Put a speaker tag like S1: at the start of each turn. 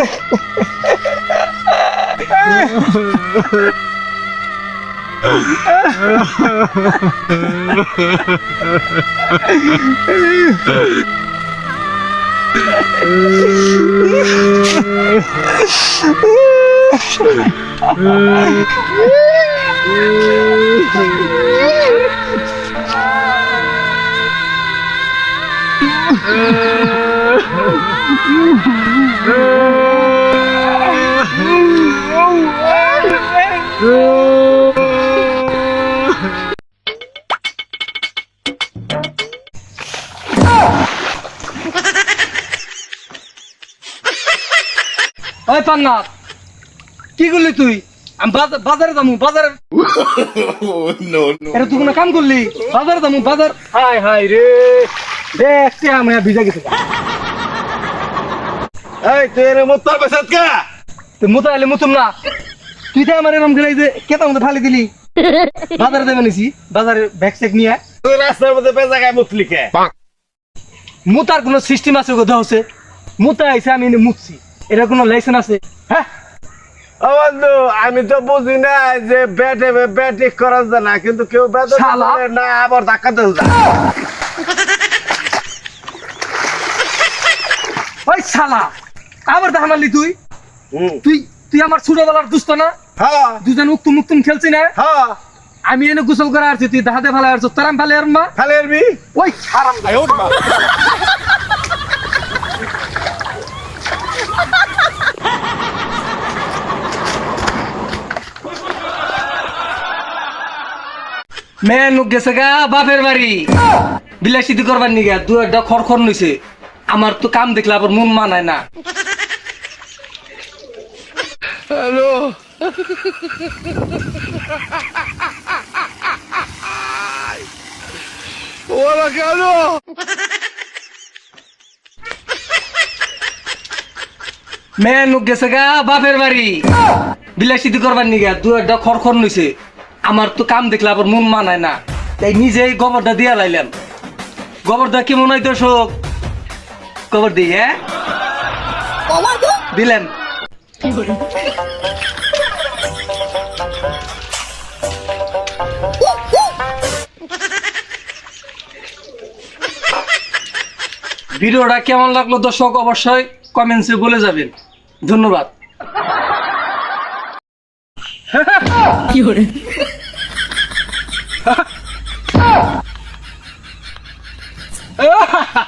S1: Ah! ওই কি করলি তুই? আমি বাজার- যাব বাজারে এটা তুই কোনো কাম করলি? বাজারে যাব বাজার হাই হাই রে। দেখতে আমি ভিজা গেছে।
S2: এই তুই মতো বেসাত কা
S1: তুই মুতা এলে মুতুম না। তুই তো আমার এরম গেলাই যে কেতা মতো ফালি দিলি। বাজারে দেবে নিছি বাজারে ব্যাগ চেক নিয়ে
S2: তুই রাস্তার মধ্যে বেজা গায় মুতলি কে
S1: মুতার কোনো সিস্টেম আছে কোথা হচ্ছে। মুতা আইছে আমি মুতছি। এটা কোনো লাইসেন্স আছে? হ্যাঁ?
S2: ও বন্ধু আমি তো বুঝি না যে ব্যাটে ব্যাটে করা যায় না কিন্তু কেউ ব্যাট
S1: শালা।
S2: না আবার ধাক্কা দেয় না
S1: ওই শালা আবার দেখা তুই?
S2: হুম।
S1: তুই তুই আমার ছোটবেলার দুস্ত না?
S2: হ্যাঁ।
S1: দুজন উক্তুম উক্তুম খেলছি না?
S2: হ্যাঁ।
S1: আমি এনে গোসল করে আসছি তুই দাহাতে ফেলা আসছো তারাম ফেলে আর মা
S2: খালি এরবি?
S1: ওই হারাম মেয়ে নুক গেছে গা বাপের বাড়ি। বিলাসিতি করবার নিগে দু একটা খড় খড় নইছে আমার তো কাম দেখলে আবার মন মানায় না।
S2: ওরা কেন
S1: মেয়ে গেছে গা বাপের বাড়ি। বিলাসিতি করবার নিগে দু একটা খড় খড় নইছে। আমার তো কাম দেখলে আবার মন মানায় না। তাই নিজেই গোবরটা দিয়া লাইলাম। গোবরটা কেমন হয় দর্শক গোবর দিই হ্যাঁ? দিলেন। ভিডিওটা কেমন লাগল দর্শক? অবশ্যই কমেন্টসে বলে যাবেন। ধন্যবাদ।